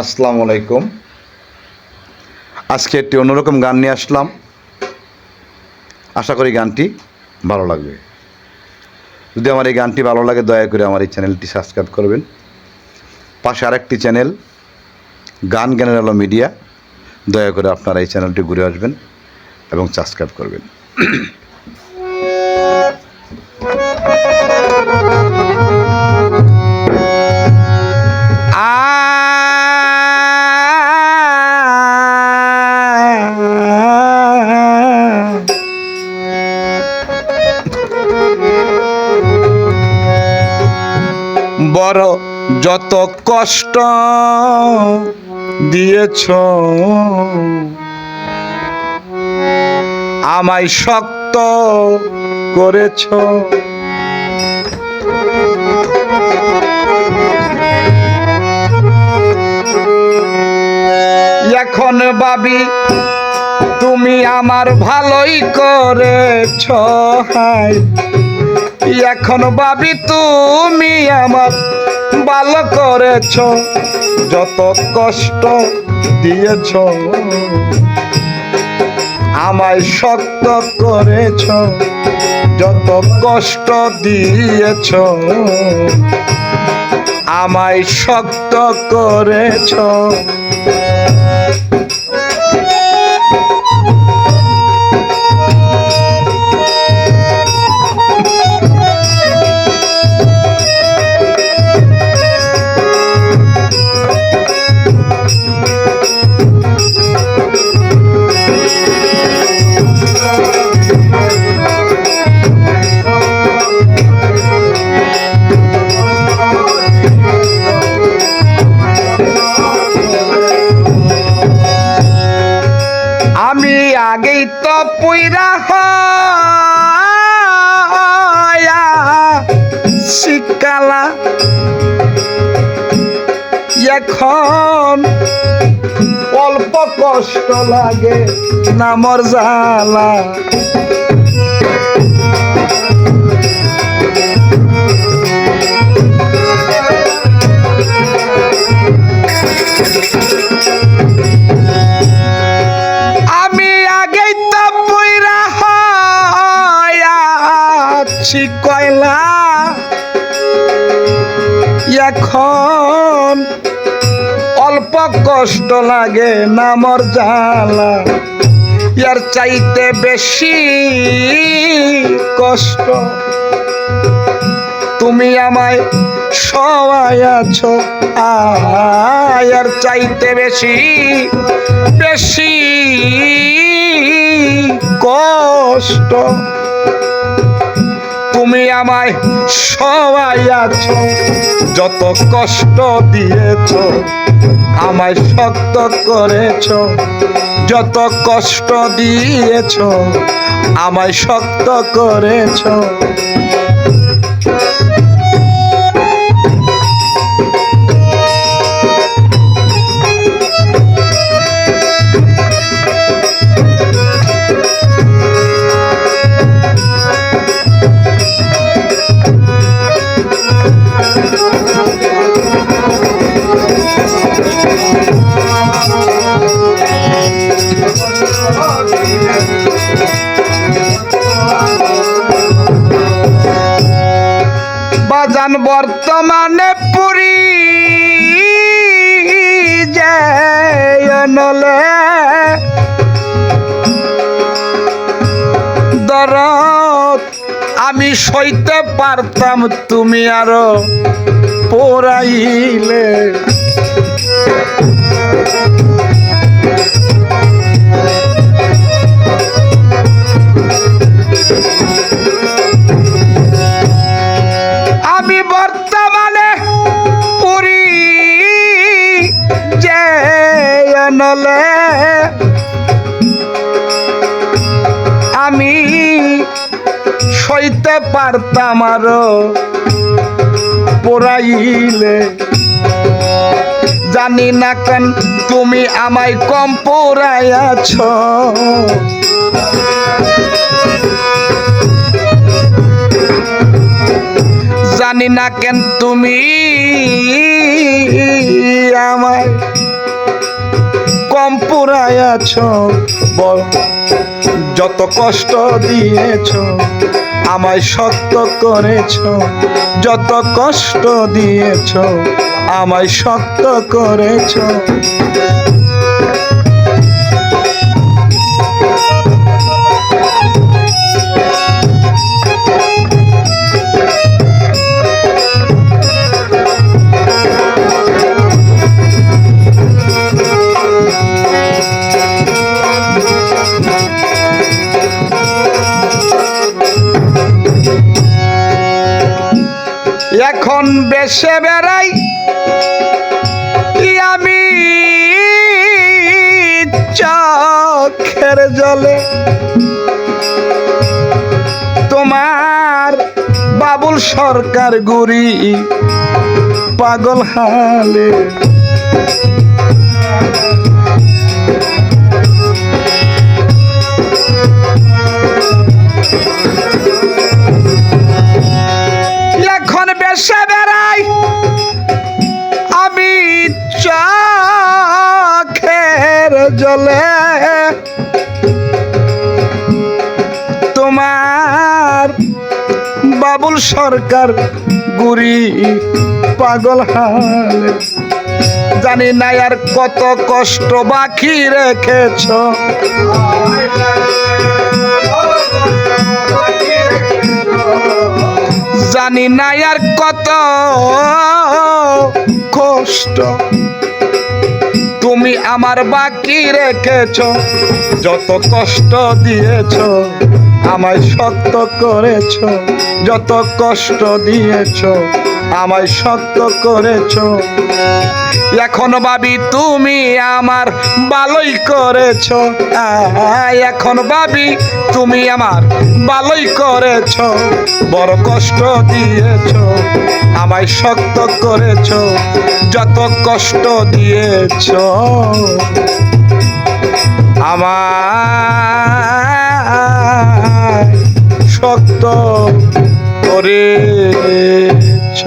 আসসালামু আলাইকুম। আজকে একটি অন্যরকম গান নিয়ে আসলাম। আশা করি গানটি ভালো লাগবে। যদি আমার এই গানটি ভালো লাগে, দয়া করে আমার এই চ্যানেলটি সাবস্ক্রাইব করবেন। পাশে আরেকটি চ্যানেল, গান জ্ঞানের আলো মিডিয়া। দয়া করে আপনারা এই চ্যানেলটি ঘুরে আসবেন এবং সাবস্ক্রাইব করবেন। বড় যত কষ্ট দিয়েছ। আমায় শক্ত করেছ। এখন বাবি তুমি আমার ভালোই করেছ হায়। এখন ভাবি তুমি আমার ভালো করেছ, যত কষ্ট দিয়েছ, আমায় শক্ত করেছ, যত কষ্ট দিয়েছ, আমায় শক্ত করেছ। শিকালা। এখন অল্প কষ্ট লাগে নামর জালা আমি আগেই তো হয়াছি কয়লা এখন অল্প কষ্ট লাগে নামর জালা ইয়ার চাইতে বেশি কষ্ট। তুমি আমায় সবাই আছো। আয়ার চাইতে বেশি বেশি কষ্ট। আমায় সবাই আছো, যত কষ্ট দিয়েছ, আমায় শক্ত করেছ, যত কষ্ট দিয়েছ, আমায় শক্ত করেছ। বর্তমানে পুরী যে নলে দরদ আমি সইতে পারতাম তুমি আরও পোড়াইলে। নলে আমি সইতে পারতাম আরও পড়াইলে। জানি না কেন তুমি আমায় কম পোড়াইয়াছ। জানি না কেন তুমি আমায় শিখায়াছ বল যত কষ্ট দিয়েছ আমায় শক্ত করেছ যত কষ্ট দিয়েছ আমায় শক্ত করেছ এখন বেশে বেড়াই। আমি চোখের জলে। তোমার বাবুল সরকার গুরি পাগল হালে। বাবুল সরকার গুরি পাগল হালে। জানি না আর কত কষ্ট বাকি রেখেছ। জানি না আর কত কষ্ট তুমি আমার বাকি রেখেছ। যত কষ্ট দিয়েছ। আমায় শক্ত করেছ, যত কষ্ট দিয়েছ, আমায় শক্ত করেছ। এখন ভাবি তুমি আমার ভালোই করেছ এখন ভাবি তুমি আমার ভালোই করেছ। বড় কষ্ট দিয়েছ, আমায় শক্ত করেছ, যত কষ্ট দিয়েছ। আমায় শক্ত করেছ